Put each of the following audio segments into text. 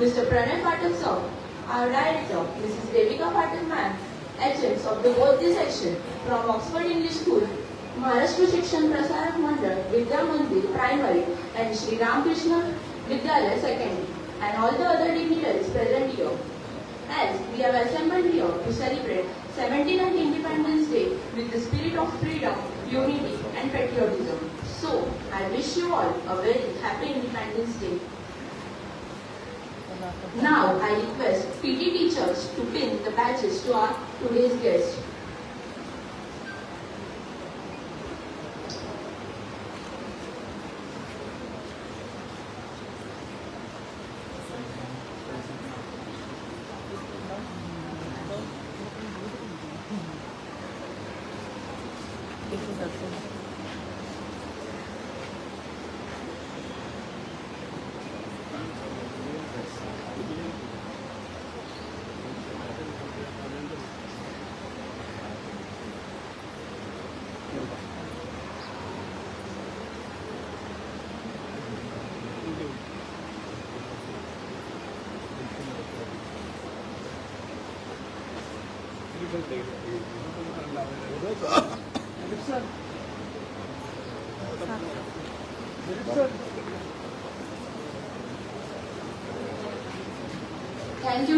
Mr. Pranay Patel sir, our director, Mrs. Devika Patel ma'am, HMs of the the section from Oxford English School, Maharashtra Shikshan Prasarak Mandal, Vidya Mandir Primary and Sri Ramakrishna Vidyalaya Secondary and all the other dignitaries present here. As we have assembled here to celebrate 79th Independence Day with the spirit of freedom, unity and patriotism. So, I wish you all a very happy Independence Day. Now, I request PT teachers to pin the badges to our today's guest.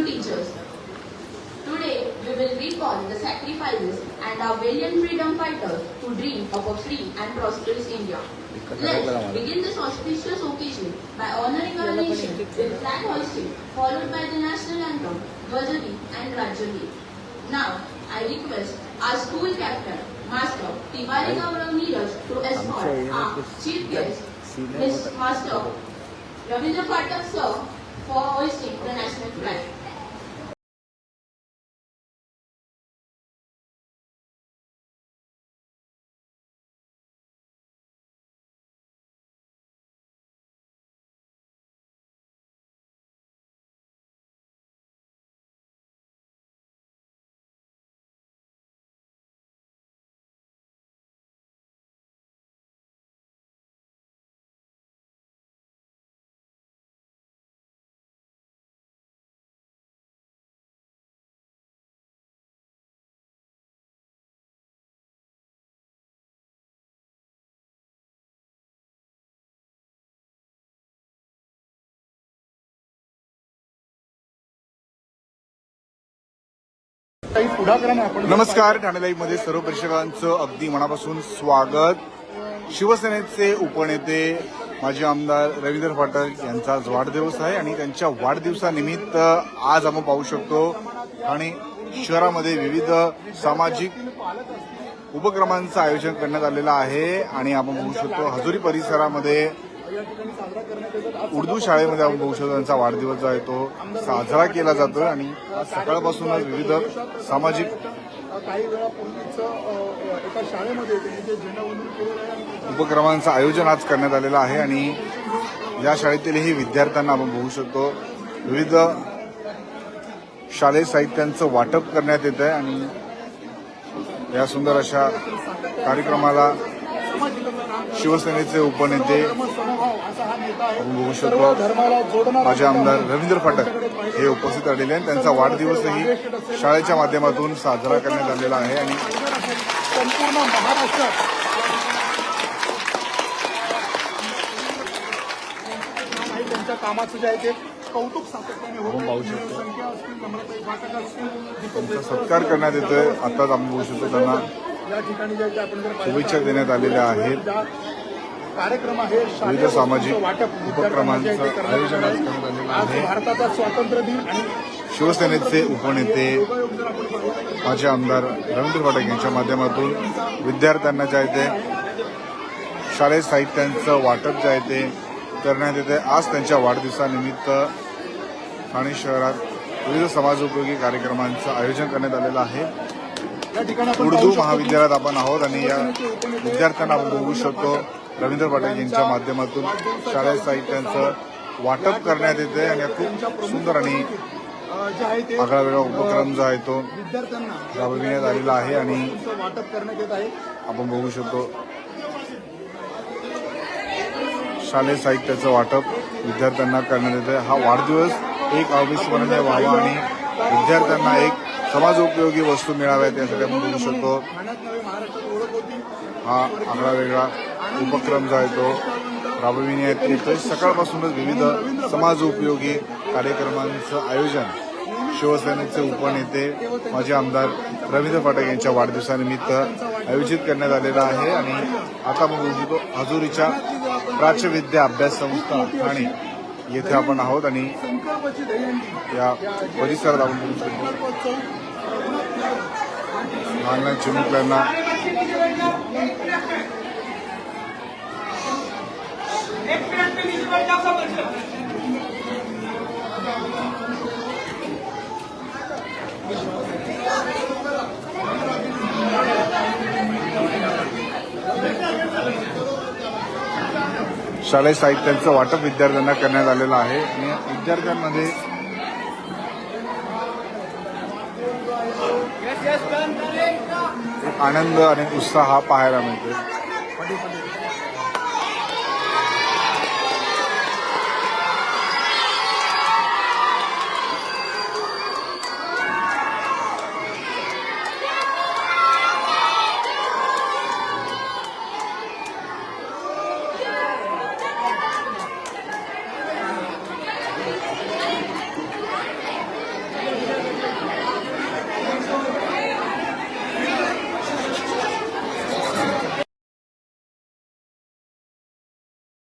teachers. Today, we will recall the sacrifices and our valiant freedom fighters who dream of a free and prosperous India. Let's begin this auspicious occasion by honoring our nation with flag hoisting, followed by the national anthem, Dwajadi and Rajyagi. Now, I request our school captain, Master Tiwari Gaurav Neeraj to escort our chief guest, Miss Master Ravindra Pathak sir, for hoisting the national flag. काही पुढाक्रम आपण नमस्कार ठाणे लाईव्हमध्ये सर्व प्रेक्षकांचं अगदी मनापासून स्वागत. शिवसेनेचे उपनेते माजी आमदार रवींद्र फाटक यांचा आज वाढदिवस आहे आणि त्यांच्या वाढदिवसानिमित्त आज आपण पाहू शकतो आणि शहरामध्ये विविध सामाजिक उपक्रमांचं आयोजन करण्यात आलेलं आहे आणि आपण बघू शकतो हजुरी परिसरामध्ये उर्दू शाळेमध्ये आपण बघू शकतो त्यांचा वाढदिवस जो आहे तो साजरा केला जातोय आणि आज सकाळपासूनच विविध सामाजिक काही वेळापूर्वीच एका शाळेमध्ये उपक्रमांचं आयोजन आज करण्यात आलेलं आहे आणि या शाळेतीलही विद्यार्थ्यांना आपण बघू शकतो. विविध शालेय साहित्यांचं वाटप करण्यात येत आहे आणि या सुंदर अशा कार्यक्रमाला शिवसेनेचे उपनेते समभाव माझे आमदार रवींद्र फाटक हे उपस्थित राहिलेले आहेत. त्यांचा वाढदिवसही शाळेच्या माध्यमातून साजरा करण्यात आलेला आहे आणि संपूर्ण महाराष्ट्रात त्यांच्या कामाचं जे आहे ते कौतुक सातत्याने होत सत्कार करण्यात येतोय. आताच आम्ही बघू शकतो त्यांना या ठिकाणी आपण जर शुभेच्छा देण्यात आलेल्या आहेत. कार्यक्रम आहे विविध सामाजिक उपक्रमांचं आयोजन आज. भारताचा स्वातंत्र्य दिन आणि शिवसेनेचे उपनेते माजी आमदार रवींद्र फाटक यांच्या माध्यमातून विद्यार्थ्यांना जे आहे ते शालेय साहित्यांचं वाटप जे आहे ते करण्यात येते आज त्यांच्या वाढदिवसानिमित्त ठाणे शहरात विविध समाजोपयोगी कार्यक्रमांचं आयोजन करण्यात आलेलं आहे या ठिकाणी आपण पाहू उर्दू महाविद्यालयात आपण आहोत आणि या विद्यार्थ्यांना आपण बघू शकतो रवींद्र पाटील यांच्या माध्यमातून शालेय साहित्यांचं वाटप करण्यात येते आणि खूप सुंदर आणि आगळा वेगळा उपक्रम जो आहे तो राबविण्यात आलेला आहे आणि वाटप करण्यात येत आहे. आपण बघू शकतो शालेय साहित्याचं वाटप विद्यार्थ्यांना करण्यात येतं हा वाढदिवस एक अविस्मरणीय व्हावा आणि विद्यार्थ्यांना एक समाजोपयोगी वस्तू मिळाव्यात यासाठी आपण म्हणू शकतो. हा आगळा वेगळा उपक्रम जो आहे तो राबविण्यात येतोय. सकाळपासूनच विविध समाजोपयोगी कार्यक्रमांचं आयोजन शिवसेनेचे उपनेते माजी आमदार रवींद्र फाटक यांच्या वाढदिवसानिमित्त आयोजित करण्यात आलेलं आहे. आणि आता मग बघू शकतो हजुरीच्या प्राच्यविद्या अभ्यास संस्था ठाणे येथे आपण आहोत. आणि या परिसरात आपण बघू शकतो संकल्प चौक लहान लहान चिमुकल्यांना शालेय साहित्यांचं वाटप विद्यार्थ्यांना करण्यात आलेलं आहे. आणि विद्यार्थ्यांमध्ये एक आनंद आणि उत्साह हा पाहायला मिळतो